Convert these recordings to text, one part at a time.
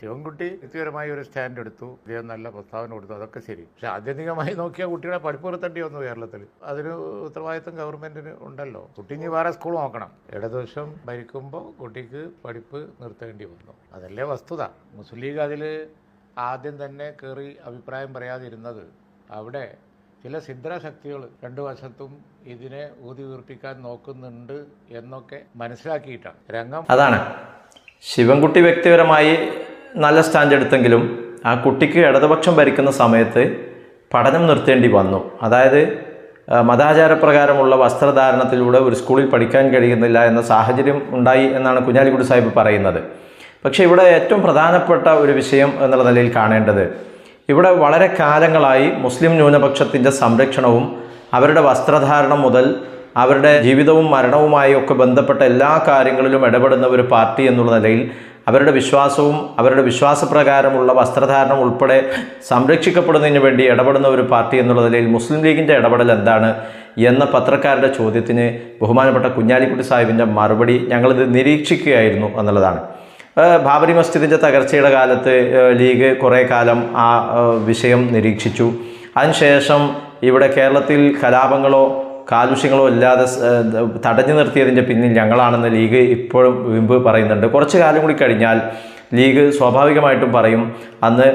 ശിവൻകുട്ടി വ്യക്തിപരമായി ഒരു സ്റ്റാൻഡ് എടുത്തു. അദ്ദേഹം നല്ല പ്രസ്താവന കൊടുത്തു. അതൊക്കെ ശരി. പക്ഷെ ആത്യന്തികമായി നോക്കിയാൽ കുട്ടികളെ പഠിപ്പ് നിർത്തേണ്ടി വന്നു കേരളത്തിൽ അതിന് ഉത്തരവാദിത്വം ഗവൺമെന്റിന് ഉണ്ടല്ലോ. കുട്ടി ഇനി വേറെ സ്കൂൾ നോക്കണം. ഇടതുവശം ഭരിക്കുമ്പോൾ കുട്ടിക്ക് പഠിപ്പ് നിർത്തേണ്ടി വന്നു. അതല്ലേ വസ്തുത. മുസ്ലിം ലീഗ് അതിൽ ആദ്യം തന്നെ കയറി അഭിപ്രായം പറയാതിരുന്നത് അവിടെ ചില സിദ്ധരാശക്തികൾ രണ്ടു വശത്തും ഇതിനെ ഊതി വീർപ്പിക്കാൻ നോക്കുന്നുണ്ട് എന്നൊക്കെ മനസ്സിലാക്കിയിട്ടാണ്. രംഗം അതാണ്. ശിവൻകുട്ടി വ്യക്തിപരമായി നല്ല സ്റ്റാൻഡ് എടുത്തെങ്കിലും ആ കുട്ടിക്ക് ഇടതുപക്ഷം ഭരിക്കുന്ന സമയത്ത് പഠനം നിർത്തേണ്ടി വന്നു. അതായത് മതാചാരപ്രകാരമുള്ള വസ്ത്രധാരണത്തിലൂടെ ഒരു സ്കൂളിൽ പഠിക്കാൻ കഴിയുന്നില്ല എന്ന സാഹചര്യം ഉണ്ടായി എന്നാണ് കുഞ്ഞാലിക്കുട്ടി സാഹിബ് പറയുന്നത്. പക്ഷേ ഇവിടെ ഏറ്റവും പ്രധാനപ്പെട്ട ഒരു വിഷയം എന്നുള്ള നിലയിൽ കാണേണ്ടത് ഇവിടെ വളരെ കാലങ്ങളായി മുസ്ലിം ന്യൂനപക്ഷത്തിന്റെ സംരക്ഷണവും അവരുടെ വസ്ത്രധാരണം മുതൽ അവരുടെ ജീവിതവും മരണവുമായി ഒക്കെ ബന്ധപ്പെട്ട എല്ലാ കാര്യങ്ങളിലും ഇടപെടുന്ന ഒരു പാർട്ടി എന്നുള്ള നിലയിൽ അവരുടെ വിശ്വാസവും അവരുടെ വിശ്വാസപ്രകാരമുള്ള വസ്ത്രധാരണം ഉൾപ്പെടെ സംരക്ഷിക്കപ്പെടുന്നതിന് വേണ്ടി ഇടപെടുന്ന ഒരു പാർട്ടി എന്നുള്ള നിലയിൽ മുസ്ലിം ലീഗിന്റെ ഇടപെടൽ എന്താണ് എന്ന പത്രക്കാരുടെ ചോദ്യത്തിന് ബഹുമാനപ്പെട്ട കുഞ്ഞാലിക്കുട്ടി സാഹിബിന്റെ മറുപടി ഞങ്ങളിത് നിരീക്ഷിക്കുകയായിരുന്നു എന്നുള്ളതാണ്. ബാബരി മസ്ജിദിന്റെ തകർച്ചയുടെ കാലത്ത് ലീഗ് കുറേ കാലം ആ വിഷയം നിരീക്ഷിച്ചു. അതിനുശേഷം ഇവിടെ കേരളത്തിൽ കലാപങ്ങളോ കാലുഷ്യങ്ങളോ ഇല്ലാതെ തടഞ്ഞു നിർത്തിയതിന്റെ പിന്നിൽ ഞങ്ങളാണെന്ന് ലീഗ് ഇപ്പോഴും വിമ്പ് പറയുന്നുണ്ട്. കുറച്ച് കാലം കൂടി കഴിഞ്ഞാൽ ലീഗ് സ്വാഭാവികമായിട്ടും പറയും അന്ന്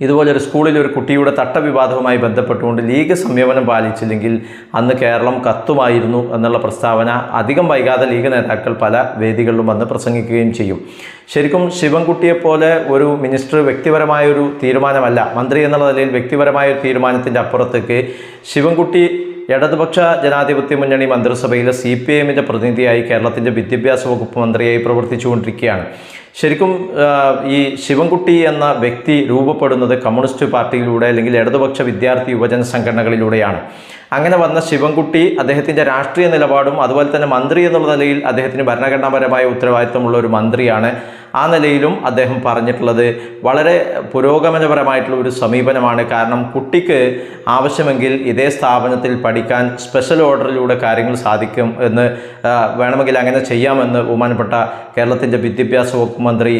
ഇതുപോലൊരു സ്കൂളിൽ ഒരു കുട്ടിയുടെ തട്ടവിവാദവുമായി ബന്ധപ്പെട്ടുകൊണ്ട് ലീഗ് സംയമനം പാലിച്ചില്ലെങ്കിൽ അന്ന് കേരളം കത്തുമായിരുന്നു എന്നുള്ള പ്രസ്താവന അധികം വൈകാതെ ലീഗ് നേതാക്കൾ പല വേദികളിലും വന്ന് പ്രസംഗിക്കുകയും ചെയ്യും. ശരിക്കും ശിവൻകുട്ടിയെപ്പോലെ ഒരു മിനിസ്റ്റർ വ്യക്തിപരമായൊരു തീരുമാനമല്ല. മന്ത്രി എന്നുള്ള നിലയിൽ വ്യക്തിപരമായ ഒരു തീരുമാനത്തിന്റെ അപ്പുറത്തേക്ക് ശിവൻകുട്ടി ഇടതുപക്ഷ ജനാധിപത്യ മുന്നണി മന്ത്രിസഭയിലെ സി പി എമ്മിന്റെ പ്രതിനിധിയായി കേരളത്തിന്റെ വിദ്യാഭ്യാസ വകുപ്പ് മന്ത്രിയായി പ്രവർത്തിച്ചുകൊണ്ടിരിക്കുകയാണ്. ശരിക്കും ഈ ശിവൻകുട്ടി എന്ന വ്യക്തി രൂപപ്പെടുന്നത് കമ്മ്യൂണിസ്റ്റ് പാർട്ടിയിലൂടെ അല്ലെങ്കിൽ ഇടതുപക്ഷ വിദ്യാർത്ഥി യുവജന സംഘടനകളിലൂടെയാണ്. അങ്ങനെ വന്ന ശിവൻകുട്ടി അദ്ദേഹത്തിന്റെ രാഷ്ട്രീയ നിലപാടും അതുപോലെ തന്നെ മന്ത്രി എന്നുള്ള നിലയിൽ അദ്ദേഹത്തിന് ഭരണഘടനാപരമായ ഉത്തരവാദിത്വമുള്ള ഒരു മന്ത്രിയാണ്. ആ നിലയിലും അദ്ദേഹം പറഞ്ഞിട്ടുള്ളത് വളരെ പുരോഗമനപരമായിട്ടുള്ള ഒരു സമീപനമാണ്. കാരണം കുട്ടിക്ക് ആവശ്യമെങ്കിൽ ഇതേ സ്ഥാപനത്തിൽ പഠിക്കാൻ സ്പെഷ്യൽ ഓർഡറിലൂടെ കാര്യങ്ങൾ സാധിക്കും എന്ന് വേണമെങ്കിൽ അങ്ങനെ ചെയ്യാമെന്ന് ബഹുമാനപ്പെട്ട കേരളത്തിന്റെ വിദ്യാഭ്യാസ വകുപ്പ് മന്ത്രി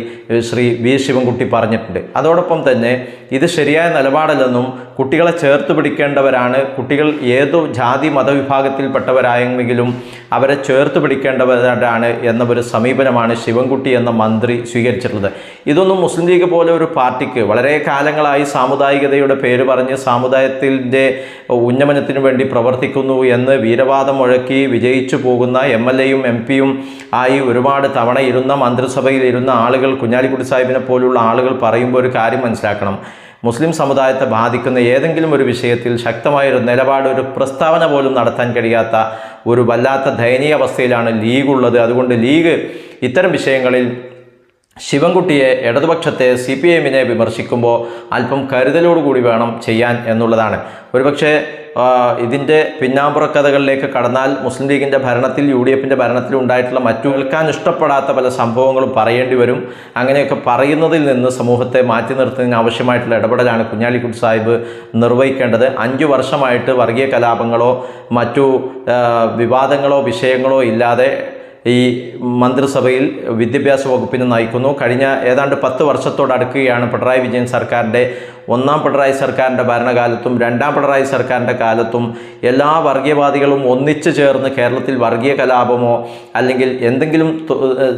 ശ്രീ വി. ശിവൻകുട്ടി പറഞ്ഞിട്ടുണ്ട്. അതോടൊപ്പം തന്നെ ഇത് ശരിയായ നിലപാടല്ലെന്നും കുട്ടികളെ ചേർത്ത് പിടിക്കേണ്ടവരാണ്. കുട്ടികൾ ഏതു ജാതി മതവിഭാഗത്തിൽപ്പെട്ടവരായെങ്കിലും അവരെ ചേർത്ത് പിടിക്കേണ്ടവരാണ് എന്ന ഒരു സമീപനമാണ് ശിവൻകുട്ടി എന്ന മന്ത്രി സ്വീകരിച്ചിട്ടുള്ളത്. ഇതൊന്നും മുസ്ലിം ലീഗ് പോലെ ഒരു പാർട്ടിക്ക് വളരെ കാലങ്ങളായി സാമുദായികതയുടെ പേര് പറഞ്ഞ് സാമുദായത്തിന്റെ ഉന്നമനത്തിനു വേണ്ടി പ്രവർത്തിക്കുന്നു എന്ന് വീരവാദം മുഴക്കി വിജയിച്ചു പോകുന്ന എം എൽ എയും എം പിയും ആയി ഒരുപാട് തവണ ഇരുന്ന മന്ത്രിസഭയിൽ ഇരുന്ന ആളുകൾ കുഞ്ഞാലിക്കുട്ടി സാഹിബിനെ പോലുള്ള ആളുകൾ പറയുമ്പോൾ ഒരു കാര്യം മനസ്സിലാക്കണം. മുസ്ലിം സമുദായത്തെ ബാധിക്കുന്ന ഏതെങ്കിലും ഒരു വിഷയത്തിൽ ശക്തമായൊരു നിലപാട് ഒരു പ്രസ്താവന പോലും നടത്താൻ കഴിയാത്ത ഒരു വല്ലാത്ത ദയനീയ അവസ്ഥയിലാണ് ലീഗ് ഉള്ളത്. അതുകൊണ്ട് ലീഗ് ഇത്തരം വിഷയങ്ങളിൽ ശിവൻകുട്ടിയെ ഇടതുപക്ഷത്തെ സി പി എമ്മിനെ വിമർശിക്കുമ്പോൾ അല്പം കരുതലോടുകൂടി വേണം ചെയ്യാൻ എന്നുള്ളതാണ്. ഒരുപക്ഷെ ഇതിന്റെ പിന്നാമ്പുറ കഥകളിലേക്ക് കടന്നാൽ മുസ്ലിം ലീഗിന്റെ ഭരണത്തിൽ യു ഡി എഫിന്റെ ഭരണത്തിൽ ഉണ്ടായിട്ടുള്ള മറ്റു കേൾക്കാൻ ഇഷ്ടപ്പെടാത്ത പല സംഭവങ്ങളും പറയേണ്ടി വരും. അങ്ങനെയൊക്കെ പറയുന്നതിൽ നിന്ന് സമൂഹത്തെ മാറ്റി നിർത്തുന്നതിന് ആവശ്യമായിട്ടുള്ള ഇടപെടലാണ് കുഞ്ഞാലിക്കുട്ടി സാഹിബ് നിർവഹിക്കേണ്ടത്. അഞ്ച് വർഷമായിട്ട് വർഗീയ കലാപങ്ങളോ മറ്റു വിവാദങ്ങളോ വിഷയങ്ങളോ ഇല്ലാതെ ഈ മന്ത്രിസഭയിൽ വിദ്യാഭ്യാസ വകുപ്പിനെ നയിക്കുന്നു. കഴിഞ്ഞ ഏതാണ്ട് പത്ത് വർഷത്തോടടുക്കുകയാണ് പിണറായി വിജയൻ സർക്കാരിന്റെ ഒന്നാം പിണറായി സർക്കാരിന്റെ ഭരണകാലത്തും രണ്ടാം പിണറായി സർക്കാരിന്റെ കാലത്തും എല്ലാ വർഗീയവാദികളും ഒന്നിച്ചു ചേർന്ന് കേരളത്തിൽ വർഗീയ കലാപമോ അല്ലെങ്കിൽ എന്തെങ്കിലും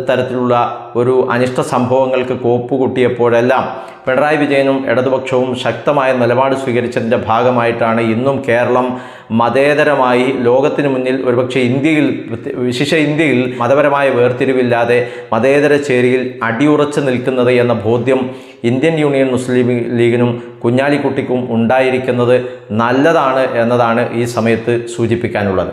തരത്തിലുള്ള ഒരു അനിഷ്ട സംഭവങ്ങൾക്ക് കോപ്പുകൂട്ടിയപ്പോഴെല്ലാം പിണറായി വിജയനും ഇടതുപക്ഷവും ശക്തമായ നിലപാട് സ്വീകരിച്ചതിന്റെ ഭാഗമായിട്ടാണ് ഇന്നും കേരളം മതേതരമായി ലോകത്തിന് മുന്നിൽ ഒരുപക്ഷെ ഇന്ത്യയിൽ വിശിഷ ഇന്ത്യയിൽ മതപരമായ വേർതിരിവില്ലാതെ മതേതര ചേരിയിൽ അടിയുറച്ചു നിൽക്കുന്നത് എന്ന ബോധ്യം ഇന്ത്യൻ യൂണിയൻ മുസ്ലിം ലീഗിനും കുഞ്ഞാലിക്കുട്ടിക്കും ഉണ്ടായിരിക്കുന്നത് നല്ലതാണ് എന്നതാണ് ഈ സമയത്ത് സൂചിപ്പിക്കാനുള്ളത്.